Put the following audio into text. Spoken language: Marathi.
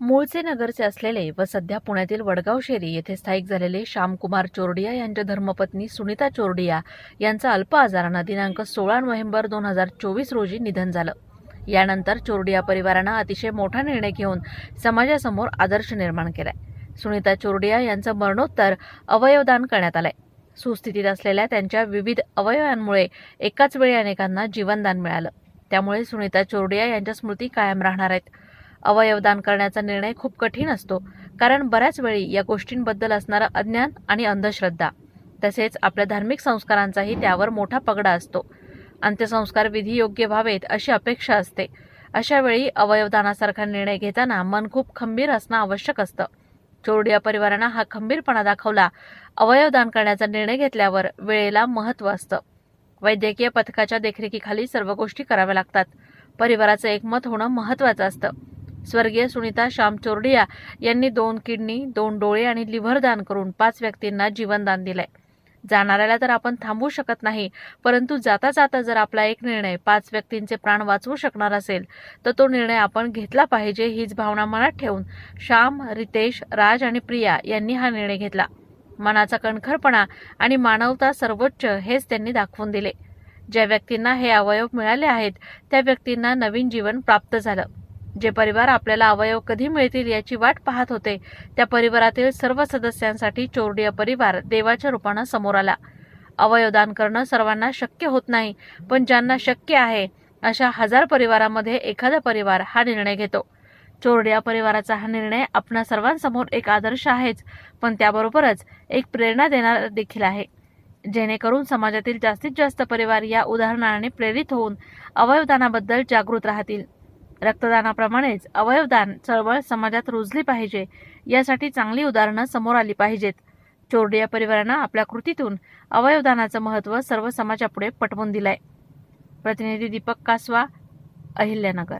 मूळचे नगरचे असलेले व सध्या पुण्यातील वडगाव शेरी येथे स्थायिक झालेले श्यामकुमार चोरडिया यांच्या धर्मपत्नी सुनीता चोरडिया यांचं अल्प आजारानं दिनांक सोळा नोव्हेंबर दोन हजार चोवीस रोजी निधन झालं. यानंतर चोरडिया परिवारानं अतिशय मोठा निर्णय घेऊन समाजासमोर आदर्श निर्माण केलाय. सुनीता चोरडिया यांचं मरणोत्तर अवयवदान करण्यात आलंय. सुस्थितीत असलेल्या त्यांच्या विविध अवयवांमुळे एकाच वेळी अनेकांना जीवनदान मिळालं. त्यामुळे सुनीता चोरडिया यांच्या स्मृती कायम राहणार आहेत. अवयवदान करण्याचा निर्णय खूप कठीण असतो कारण बऱ्याच वेळी या गोष्टींबद्दल असणारं अज्ञान आणि अंधश्रद्धा तसेच आपल्या धार्मिक संस्कारांचाही त्यावर मोठा पगडा असतो. अंत्यसंस्कार विधी योग्य व्हावेत अशी अपेक्षा असते. अशा वेळी अवयवदानासारखा निर्णय घेताना मन खूप खंबीर असणं आवश्यक असतं. चोरडिया परिवारानं हा खंबीरपणा दाखवला अवयवदान करण्याचा निर्णय घेतल्यावर वेळेला महत्त्व असतं. वैद्यकीय पथकाच्या देखरेखीखाली सर्व गोष्टी कराव्या लागतात. परिवाराचं एकमत होणं महत्त्वाचं असतं. स्वर्गीय सुनीता श्याम चोरडिया यांनी दोन किडनी दोन डोळे आणि लिव्हर दान करून पाच व्यक्तींना जीवनदान दिलंय. जाणाऱ्याला तर आपण थांबवू शकत नाही परंतु जाता जाता जर आपला एक निर्णय पाच व्यक्तींचे प्राण वाचवू शकणार असेल तर तो निर्णय आपण घेतला पाहिजे हीच भावना मनात ठेवून श्याम रितेश राज आणि प्रिया यांनी हा निर्णय घेतला. मनाचा कणखरपणा आणि मानवता सर्वोच्च हेच त्यांनी दाखवून दिले. ज्या व्यक्तींना हे अवयव मिळाले आहेत त्या व्यक्तींना नवीन जीवन प्राप्त झालं. जे परिवार आपल्याला अवयव कधी मिळतील याची वाट पाहत होते त्या परिवारातील सर्व सदस्यांसाठी चोरडिया परिवार देवाच्या रूपानं समोर आला. अवयवदान करणं सर्वांना शक्य होत नाही पण ज्यांना शक्य आहे अशा हजार परिवारामध्ये एखादा परिवार हा निर्णय घेतो. चोरड्या परिवाराचा हा निर्णय आपणा सर्वांसमोर एक आदर्श आहेच पण त्याबरोबरच एक प्रेरणा देणार देखील आहे. जेणेकरून समाजातील जास्तीत जास्त परिवार या उदाहरणाने प्रेरित होऊन अवयवदानाबद्दल जागृत राहतील. रक्तदानाप्रमाणेच अवयवदान चळवळ समाजात रुजली पाहिजे. यासाठी चांगली उदाहरणं समोर आली पाहिजेत. चोरडिया परिवारानं आपल्या कृतीतून अवयवदानाचं महत्त्व सर्व समाजापुढे पटवून दिलंय. प्रतिनिधी दीपक कासवा अहिल्यानगर.